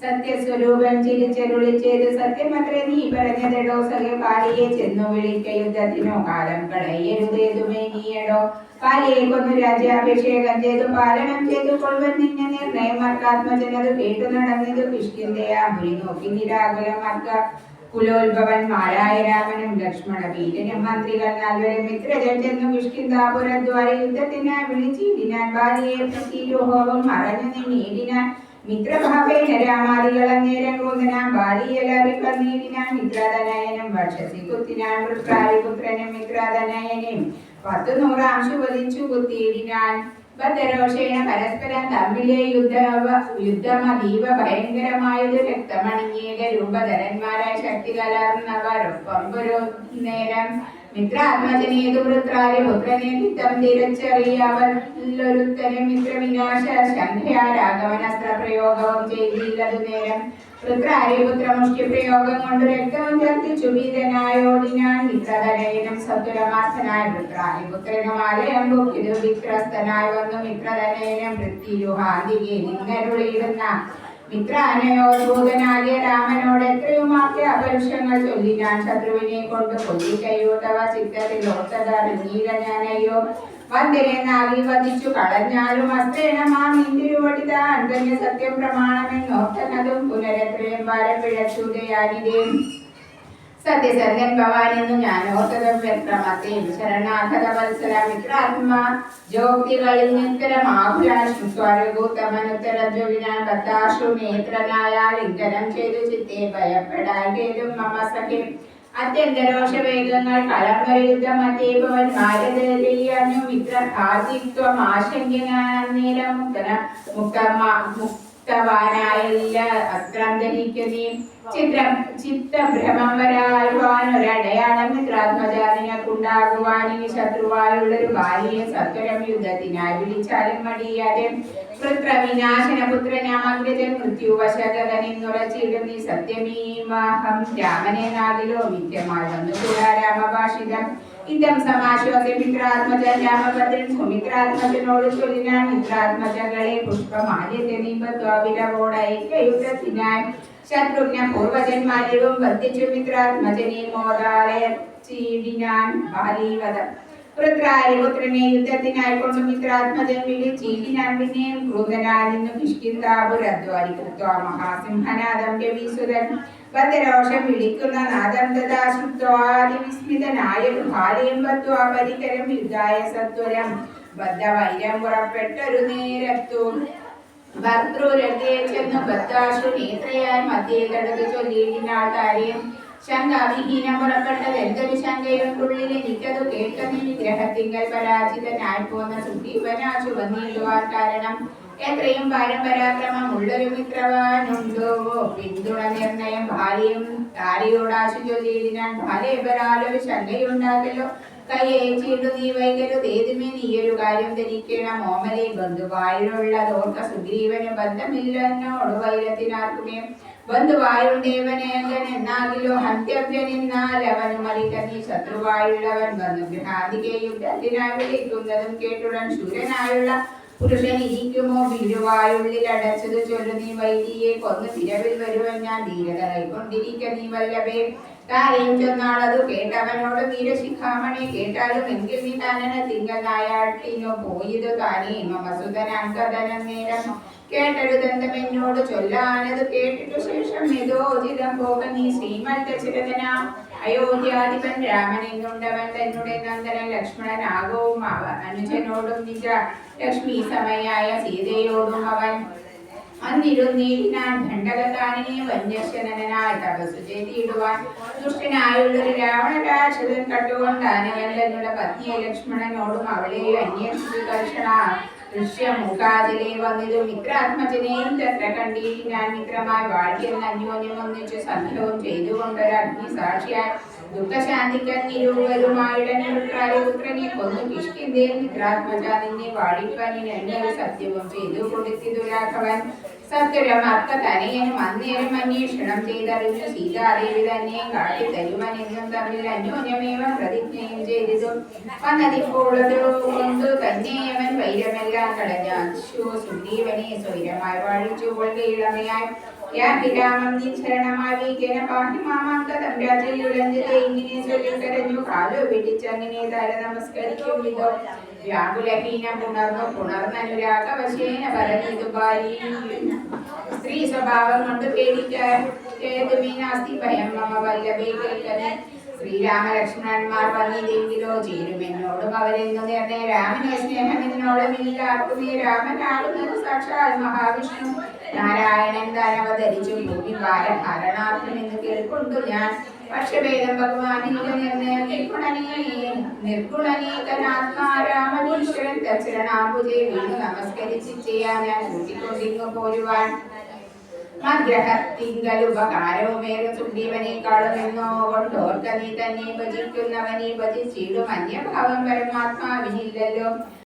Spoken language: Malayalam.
സത്യസ്വരൂപം ചിരിച്ചരുളി ചെയ്ത് സത്യമത്രേ നീ പറഞ്ഞതെടോ സഖ്യ കാളിയെ ചെന്നു വിളിക്ക യുദ്ധത്തിനോ കാലം കളയരുതേതുമേ നീയടോ കാലിയെ കൊന്നു രാജ്യാഭിഷേകം ചെയ്തു പാലനം ചെയ്തു കൊള്ളുവൻ നിന്നെ നിർണയം മർക്കാത്മജനത് കേട്ടു നടന്നത് ആ മുരി നോക്കി നിരാകുലം മർക്ക കുലോത്ഭവന്മാരായ രാമനും ലക്ഷ്മണ വീരനും മന്ത്രികൾ നാലുവരും മിത്രജൻ ചെന്നു കിഷ്കിന്താപുരദ്വാര യുദ്ധത്തിനായി വിളിച്ചിടിനാൻ ഭാര്യയെ പ്രതീരോഹവും മറഞ്ഞു നീടിനാൻ മിത്രഭാവേന രാമാദികൾ അന്നേരം കൂതനാൻ ഭാര്യയലറിപ്പ നീടിനാൻ മിത്രാധനയനും വക്ഷസി കുത്തിനാൻ വൃത്രാരിപുത്രനും മിത്രാധനയനെയും പത്തു നൂറാംശു വലിച്ചു കുത്തിയിടിനാൻ ബദ്ധരോഷേണ പരസ്പരം തമ്മിലെ യുദ്ധ യുദ്ധമതീവ ഭയങ്കരമായൊരു രക്തമണിങ്ങിയുടെ രൂപധരന്മാരായ ശക്തി കലർന്നവരൊപ്പം ഒരു നേരം മിത്രാത്മജനേതു വൃത്രാരി പുത്രനെ നിത്തം തിരിച്ചറിയവല്ലൊരുത്തനും മിത്രവിനാശ ശംഖയാ രാഘവനസ്ത്ര പ്രയോഗവും ചെയ്തില്ലതു നേരം വൃത്രാരി പുത്രമുഷ്ടി പ്രയോഗം കൊണ്ട് രക്തവും ചർത്തിച്ചു മിത്രാനയോദ്ഭൂതനാകിയ രാമനോട് എത്രയും ആക്കിയ അപരുഷങ്ങൾ ചൊല്ലി ഞാൻ ശത്രുവിനെ കൊണ്ട് കൊല്ലിക്കയോ ചിത്രത്തിൽ ഓർത്തതറിഞ്ഞീല ഞാനയ്യോ വന്ദനെന്നാകി വധിച്ചു കളഞ്ഞാലും അസ്ത്രേണമാം ഇന്ദിരുവടിത അന്തന്യ സത്യം പ്രമാണമെന്നോർത്തനതും പുനരത്രയും വാരം പിഴച്ചുതയാനിതേ സത്യസന്ധൻ ഭവാനെന്നു ഞാൻ ഓർത്തതും വ്യക്രമത്തെയും ശരണാഗത വത്സര മിത്രാത്മ ജോക്തികളിൽ നിത്തരമാകുലാശും സ്വരഭൂതമനുത്തരജ്വലിനാൻ ബദ്ധാശു നേത്രനായ ലിംഗനം ചെയ്തു ചിത്തെ ഭയപ്പെടാൻ മമ സഖ്യം അത്യന്തരോഷവേഗങ്ങൾ കളർമയുദ്ധമറ്റേ ഭവൻ ഭാരതീയനു മിത്രഘാതിത്വം ആശങ്കനാൻ അന്നേരം മുക്തന മുക്തമ മുക്തവാനായില്ല അസ്ത്രം ധരിക്കുന്നേ ചിത്രം ചിത്തഭ്രമം വരായുവാൻ ഒരടയാളം മിത്രാത്മജാതിനക്കുണ്ടാകുവാൻ ഈ ശത്രുവായുള്ളൊരു ബാലിയെ സത്വരം യുദ്ധത്തിനായി വിളിച്ചാലും മടിയാതെ പുത്രവിനാശന പുത്രനാമഗ്രജൻ മൃത്യുവശഗതനെന്നുറച്ചിടും നീ സത്യമീമാഹം രാമനെ നാകിലോ മിഥ്യമായി ઇદમ સમાશ્વસે મિત્રાત્મજા જામપદે સુમિત્રાત્મજે નોળસુલિના મિત્રાત્મજા ગળે પુષ્પમાલે તેની બત્વા વિરવોડાય કયુત સિનાય શત્રુજ્ઞ પૂર્વજન માલિરું વદ્દિચુ મિત્રાત્મજની મોદાળે ચીડિનાન બાલી વદ മിത്രാത്മജൻ വിളിച്ചീടിനാൻ പിന്നെയും ക്രൂതനായി നിന്നു കിഷ്കിന്താപുരദ്വാരി കൃത്വ മഹാസിംഹനാദം രവീസുരൻ ബദ്ധരോഷം വിളിക്കുന്ന നാദം തഥാ ശ്രുത്വാദി വിസ്മിതനായ ഭാര്യയും ബദ്ധ്വാ പരികരം യുദ്ധായ സത്വരം. ബദ്ധവൈരം പുറപ്പെട്ടൊരു നേരത്തു ഭർത്തൃരഥയെ ചെന്നു ബദ്ധാശു നേത്രയാൽ മധ്യേ തടത് ചൊല്ലിയിടിനാൾ കാര്യം ശങ്കാവിഹീനം പുറപ്പെട്ടത് എന്തൊരു ശങ്കയുണ്ടുള്ളിൽ എനിക്കത് കേൾക്കുന്ന വിഗ്രഹത്തിങ്കൽ പരാജിതനായി പോന്ന സുഗ്രീവനാശു വന്നിടുവാൻ കാരണം എത്രയും പരമ്പരാക്രമം ഉള്ളൊരു മിത്രവാനുണ്ടോ? പിന്തുണ നിർണയം ഭാര്യയും താരയോടാശു ചൊല്ലിയിടിനാൻ ഭാര്യപരാലൊരു കയ്യേ കയ്യേച്ചിടു നീ വൈകരുത്. ഏതുമേ നീയൊരു കാര്യം ധരിക്കണം. ഓമലെ ബന്ധുവായുള്ളതോർക്ക സുഗ്രീവന് ബന്ധമില്ലെന്നോട് വൈരത്തിനാർക്കുമേ ബന്ധുവായുണ്ടേവനേകൻ എന്നാകിലോ? ഹത്യഭ്യനിന്നാൽ അവന് മരിക്ക നീ ശത്രുവായുള്ളവൻ. വന്നു ഗൃഹാധിക യുദ്ധത്തിനായി വിളിക്കുന്നതും കേട്ടുടൻ ശൂരനായുള്ള പുരുഷൻ ഇരിക്കുമോ? ഭീരുവായുള്ളിൽ അടച്ചത് ചൊല്ലു നീ വൈദിയെ. കൊന്ന് തിരവിൽ വരുവൻ ഞാൻ ധീരത കൈക്കൊണ്ടിരിക്ക നീ കാര്യം ചെന്നാളതു കേട്ടവനോട് വീരശിഖാമണി കേട്ടാലും എങ്കിൽ നീ തന്നെ തിങ്കനായാട്ടിനോ പോയത് താനേ. മമസുതനാൻ കഥനം നേരം കേട്ടരുതെന്തം എന്നോട് ചൊല്ലാനത് കേട്ടിട്ടു ശേഷം യഥോചിതം പോക നീ ശ്രീമൽ ദശരഥനാ അയോധ്യാധിപൻ രാമൻ എന്നുണ്ടവൻ തന്നെ നന്ദനൻ ലക്ഷ്മണനാകവും അവ അനുജനോടും നിജ. ലക്ഷ്മി സമയായ സീതയോടും അവൻ അന്നിരുന്നീടിനാൻ ഖണ്ഡകതാനിനെ വന്യശനനായി തപസ് ചെയ്തിടുവാൻ ദുഷ്ടനായുള്ളൊരു രാവണരാക്ഷസൻ കട്ടുകൊണ്ടാനവല്ലെന്നുള്ള പത്നിയെ ലക്ഷ്മണനോടും അവളെ അന്വേഷിച്ചു കർഷണ ദൃശ്യമുഖാതിലെ വന്നിതു. മിത്രാത്മജനെയും തത്ര കണ്ടിട്ട് ഞാൻ മിത്രമായി വാഴ്ത്തിയെന്ന് അന്യോന്യം ഒന്നിച്ച് സന്ധ്യവും ചെയ്തുകൊണ്ടൊരു അഗ്നി സാക്ഷിയായി ദുഃഖശാന്തിക്കന്നിരൂപരുമായിടനുട്രാരിപുത്രനെ കൊന്നു. കിഷ്കിന്തേ മിത്രാത്മജ നിന്നെ വാഴിപ്പാനിന് എന്നൊരു സത്യവും ചെയ്തു കൊടുത്തിതു രാഘവൻ. അർത്ഥ തനയനും അന്നേരം അന്വേഷണം ചെയ്തറിഞ്ഞു. സീതാദേവി തന്നെ കാട്ടിത്തരുമനെന്നും തമ്മിൽ അന്യോന്യമേവ പ്രതിജ്ഞയും ചെയ്തിതു. വന്നതിപ്പോളതോ കൊണ്ടു തന്നെ അവൻ വൈരമെല്ലാം കടഞ്ഞു സുഗ്രീവനെ സ്വൈരമായി വാഴിച്ചു കൊണ്ട് ഇളമയായി യാമിരാമം നീ ശരണമായി പാഹി മാമാങ്കതം രാജയുലഞ്ചിലെ ഇങ്ങനെ ചൊല്ലി കരഞ്ഞു. കാലു പിടിച്ചങ്ങനെ തര നമസ്കരിക്കും വിധോ വ്യാകുലഹീന പുണർന്നു പുണർന്നനുരാഗവശേന പറഞ്ഞിതു ബാലി സ്ത്രീ സ്വഭാവം കൊണ്ട് പേടിക്കേതുമീനാസ്തി ഭയം മമ വല്ലഭേ കേൾക്കനെ ശ്രീരാമലക്ഷ്മണന്മാർ വന്നില്ലെങ്കിലോ ചേരുമെന്നോടും അവരെന്നു നേർന്നേ? രാമനെ സ്നേഹം എന്നോടുമില്ല ആർക്കുമേ രാമനാകുന്നത് സാക്ഷാൽ മഹാവിഷ്ണു. നാരായണൻ താൻ അവതരിച്ചു ഭൂമി ഭാരം ഹരണാർത്ഥം എന്ന് കേൾക്കൊണ്ടു ഞാൻ. പക്ഷെ വേദം ഭഗവാനിന്റെ നിർണയം നിർഗുണനീ നിർഗുണനീകനാത്മാരാമനീശ്വരൻ ദക്ഷരണാഭുജെ വീണു നമസ്കരിച്ച് ചെയ്യാൻ ഞാൻ കൂട്ടിക്കൊണ്ടിങ്ങു പോരുവാൻ. മഗ്രഹത്തിങ്കലുപകാരവുമേറെ സുഗ്രീവനേക്കാളും എന്നോ കൊണ്ടോർക്ക നീ തന്നെ ഭജിക്കുന്നവനെ ഭജിച്ചിടും അന്യഭാവം പരമാത്മാവിനില്ലല്ലോ.